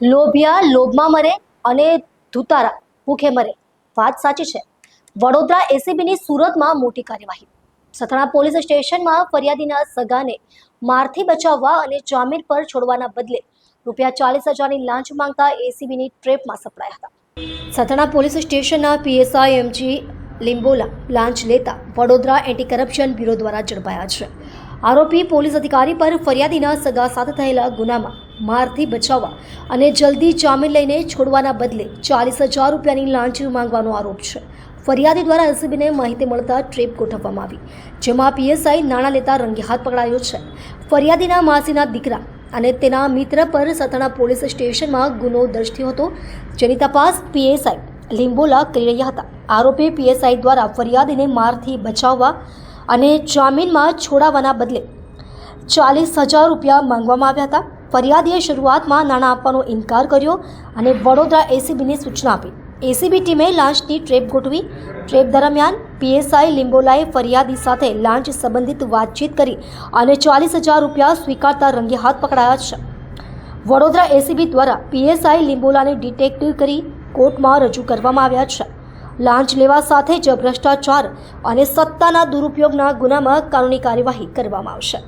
લોભિયા લોભમાં મરે અને ધુતારા ભૂખે મરે. વાત સાચી છે. વડોદરા એસીબીની સુરતમાં મોટી કાર્યવાહી. સથાણા પોલીસ સ્ટેશનમાં ફરિયાદીના સગાને મારથી બચાવવા અને જામીન પર છોડવાના બદલે રૂપિયા ચાલીસ હજારની લાંચ માંગતા એસીબીની ટ્રેપમાં સપડાયા હતા. સથાણા પોલીસ સ્ટેશનના પીએસઆઈ એમજી લિંબોલા લાંચ લેતા વડોદરા એન્ટી કરપ્શન બ્યુરો દ્વારા ઝડપાયા છે. આરોપી પોલીસ અધિકારી પર ફરિયાદીના સગા સાથે થયેલા ગુનામાં મારથી બચાવવા અને જલ્દી જામીન લઈને છોડવાના બદલે ચાલીસ હજાર રૂપિયાની લાંચ માંગવાનો આરોપ છે. ફરિયાદી દ્વારા એસીબીને માહિતી મળતા ટ્રેપ ગોઠવવામાં આવી, જેમાં પીએસઆઈ નાણાં લેતા રંગે હાથ પકડાયો છે. ફરિયાદીના માસીના દીકરા અને તેના મિત્ર પર સથાણા પોલીસ સ્ટેશનમાં ગુનો દર્જ થયો હતો, જેની તપાસ પીએસઆઈ લીંબોલા કરી રહ્યા હતા. આરોપી પીએસઆઈ દ્વારા ફરિયાદીને મારથી બચાવવા અને જામીનમાં છોડાવવાના બદલે ચાલીસ હજાર રૂપિયા માંગવામાં આવ્યા હતા. ફરિયાદીએ શરૂઆતમાં નાણાં આપવાનો ઇનકાર કર્યો અને વડોદરા એસીબીની સૂચના આપી. એસીબી ટીમે લાંચની ટ્રેપ ગોઠવી. ટ્રેપ દરમિયાન પીએસઆઈ લિંબોલાએ ફરિયાદી સાથે લાંચ સંબંધિત વાતચીત કરી અને ચાલીસ હજાર રૂપિયા સ્વીકારતા રંગે હાથ પકડાયા છે. વડોદરા એસીબી દ્વારા પીએસઆઈ લિંબોલાને ડિટેક્ટિવ કરી કોર્ટમાં રજૂ કરવામાં આવ્યા છે. લાંચ લેવા સાથે જ ભ્રષ્ટાચાર અને સત્તાના દુરુપયોગના ગુનામાં કાનૂની કાર્યવાહી કરવામાં આવશે.